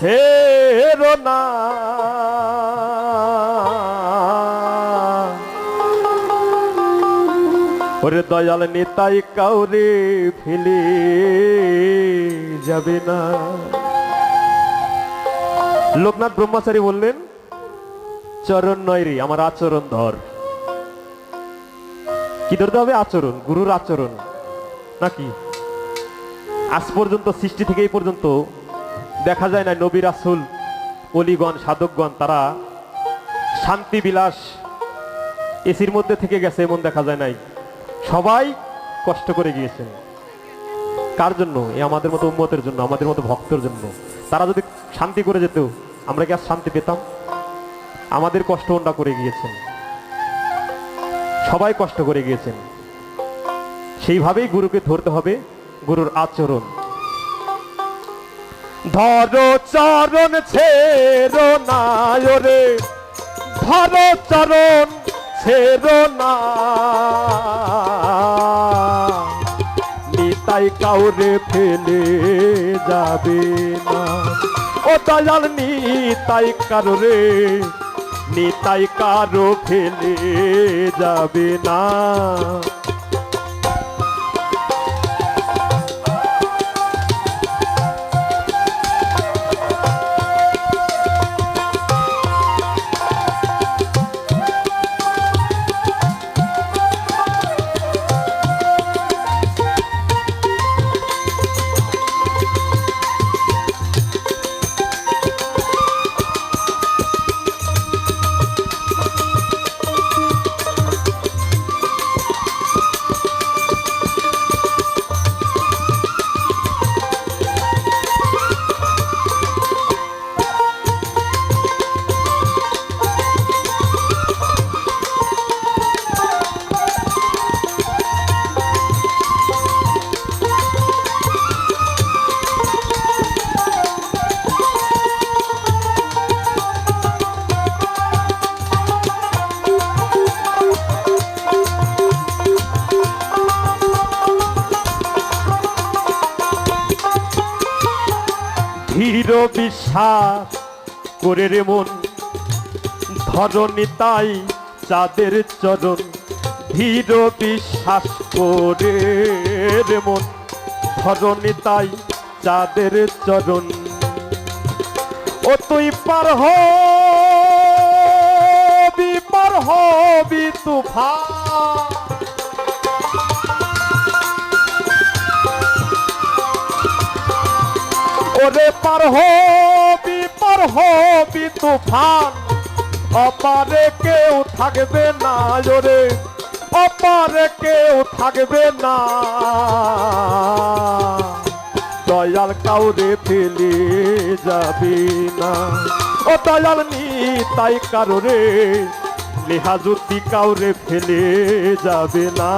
ছেড়ো না। ওরে দয়াল নেতাই কাউরে ফেলে যাবে না। লোকনাথ ব্রহ্মচারী বললেন, চরণ নয় রে, আমার আচরণ ধর। কি ধরতে হবে? আচরণ, গুরুর আচরণ। নাকি? আজ পর্যন্ত, সৃষ্টি থেকে এই পর্যন্ত দেখা যায় না নবী রাসুল, অলিগণ, সাধকগণ, তারা শান্তি বিলাস এসির মধ্যে থেকে গেছে এমন দেখা যায় নাই। সবাই কষ্ট করে গিয়েছেন। কার জন্য? এ আমাদের মতো উম্মতের জন্য, আমাদের মতো ভক্তের জন্য। তারা যদি শান্তি করে যেত, আমরা কি আর শান্তি পেতাম? আমাদের কষ্ট ওনরা করে গিয়েছেন। সবাই কষ্ট করে গিয়েছেন। সেইভাবেই গুরুকে ধরতে হবে, গুরুর আচরণ। ধরো চরণ ছেড়ো না রে ধরো চরণ ছেড়ো না। নিতাই কাউরে ফেলে যাবে না। ও দয়াল নিতাই কারও রে নিতাই কারও ফেলে যাবে না। ধীর বিশ্বাস করে রে মন। ধরণী তাই চাঁদের চরণ। ধীর বিশ্বাস করে রে মন। ধরণী তাই চাঁদের চরণ। ও তুই পার হবি পার হবি তুফান। ওরে পার হবি পার হবি তুফান। অপারে কেউ থাকবে না ওরে, অপারে কেউ থাকবে না। দয়াল কাউরে ফেলে যাবি না। ও দয়াল নি তাই কারোরে লেহাজুতি কাউরে ফেলে যাবে না।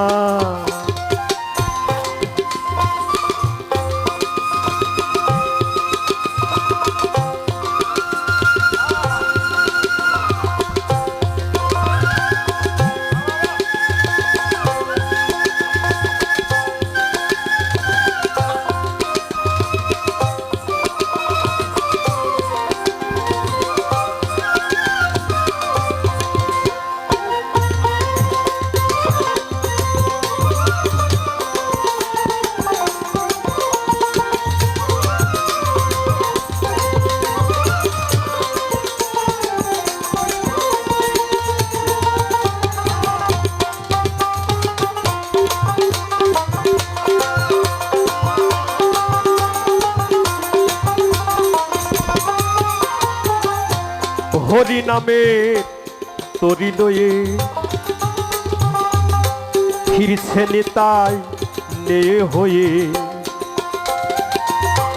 হরি নামে তরি লয়ে। ফিরছে নেতাই নে হয়ে।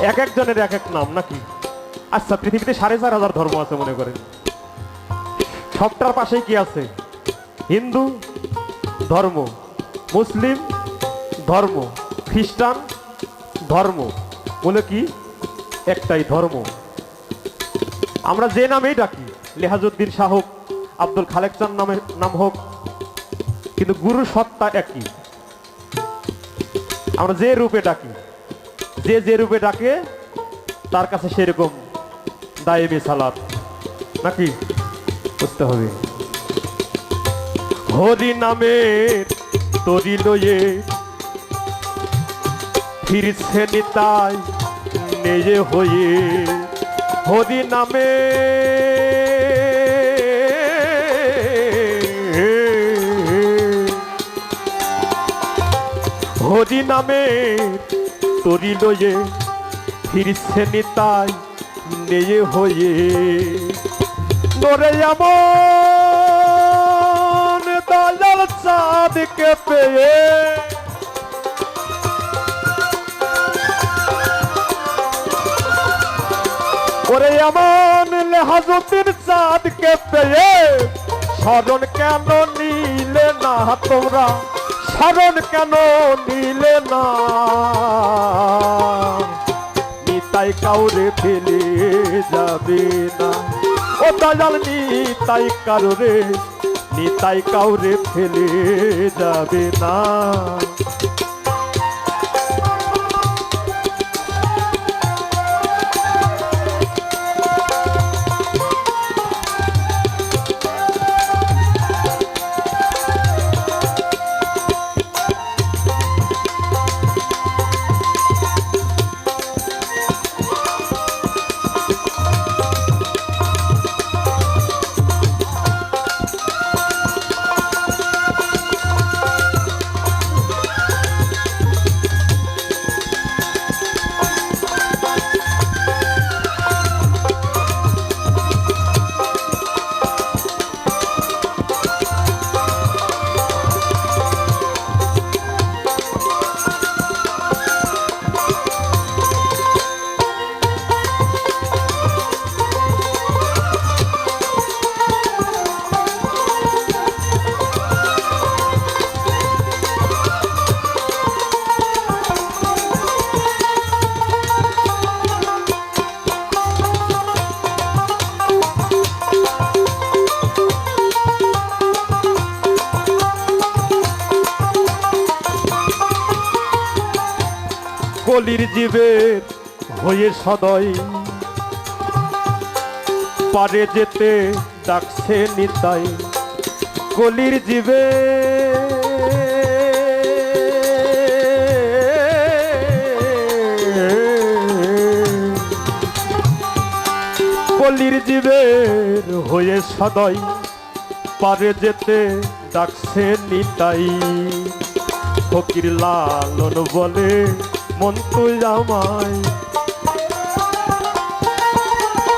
এক একজনের এক এক নাম নাকি? আচ্ছা পৃথিবীতে সাড়ে চার হাজার ধর্ম আছে মনে করেন। সবটার পাশেই কি আছে? হিন্দু, ধর্ম, মুসলিম, ধর্ম, খ্রিস্টান, ধর্ম। বলে কি? একটাই ধর্ম। আমরা যে নামেই ডাকি। লেহাজুদ্দিন শাহ হোক, আব্দুল খালেক চান নামে নাম হোক, কিন্তু গুরু সত্তা একই। আমরা যে রূপে ডাকি, যে যে রূপে ডাকে, তার কাছে সেরকম দায়েমি সালাত। নাকি? বুঝতে হবে। হরি নামের তরি লয়ে ফিরছে নিতাই নেয়ে হয়ে। হরি নামে হরি নামে তরি লয়ে ফিরছে নিতাই নেয়ে হয়ে। নরে এমন দয়াল চাঁদকে পেয়ে। ওরে এমন লেহাজুদ্দিন চাঁদকে পেয়ে। স্মরণ কেন নিলে না তোমরা? স্মরণ কেন নিলে না? নিতাই কাউরে ফেলে যাবে না। ও দয়াল, নিতাই কারোরে, নিতাই কাউরে ফেলে যাবে না। কলির জীবের হয়ে সদয়। পারে যেতে ডাকছে নিতাই কলির জীবে। কলির জীবের হয়ে সদয়, পারে যেতে ডাকছে নিতাই। ফকির লালন বলে মন তুই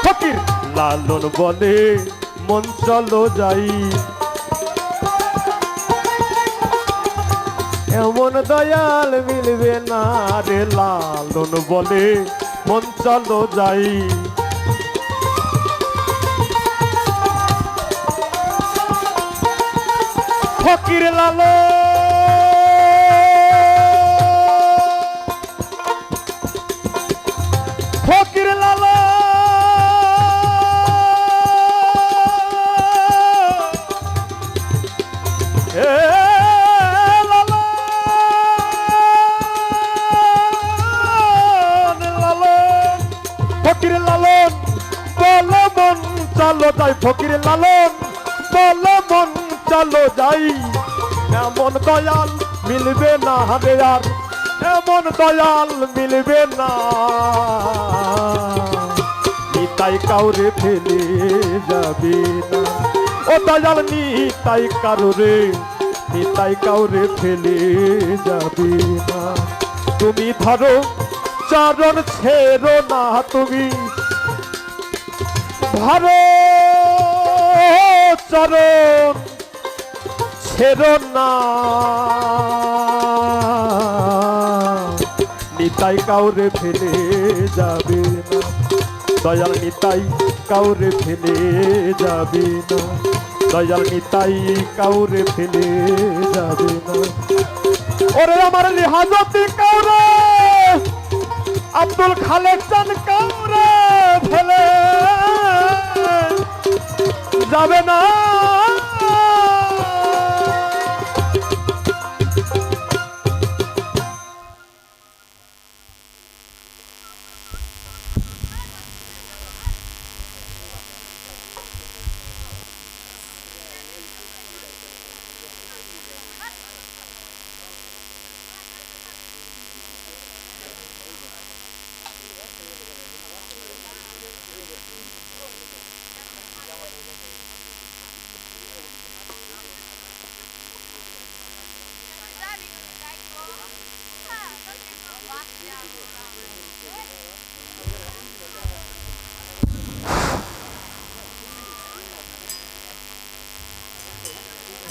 ফকির, লালন বলে মন চলো যাই। এমন দয়াল মিলবে না রে লালন বলে মন চলো যাই। ফকির, লালন চলো যাই ফকির লালন, বল মন চলো যাই। এমন দয়াল মিলবে না রে আর, এমন দয়াল মিলবে না। নিতাই কাউরে ফেলে যাবে না। ও দয়াল, নিতাই কারোরে, নিতাই কাউরে ফেলে যাবে না। তুমি ধরো, চরণ ছেড়ো না তুমি। ধরো চরণ নিতাই কাউরে ফেলে যাবে না। দয়াল নিতাই কাউরে ফেলে যাবে না। দয়াল নিতাই কাউরে ফেলে যাবে না। ওরে আমার লিহাজতি কাউরে, আব্দুল খালেক চান কাউরে ফেলে যাবে না।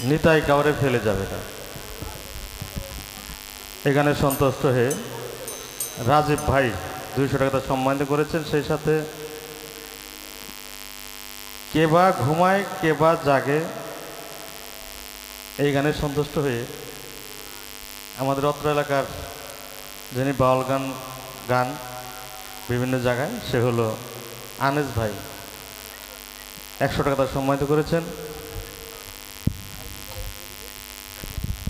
নিতাই কাউরে ফেলে যাবে না। এখানে সন্তুষ্ট হয়ে রাজীব ভাই দুইশো টাকা সম্মানিত করেছেন, সেই সাথে কে বা ঘুমায়, কে বা জাগে এই গানে সন্তুষ্ট হয়ে আমাদের অত্র এলাকার যিনি বাউল গান গান বিভিন্ন জায়গায়, সে হলো আনেস ভাই। একশো টাকা তার সম্মানিত করেছেন।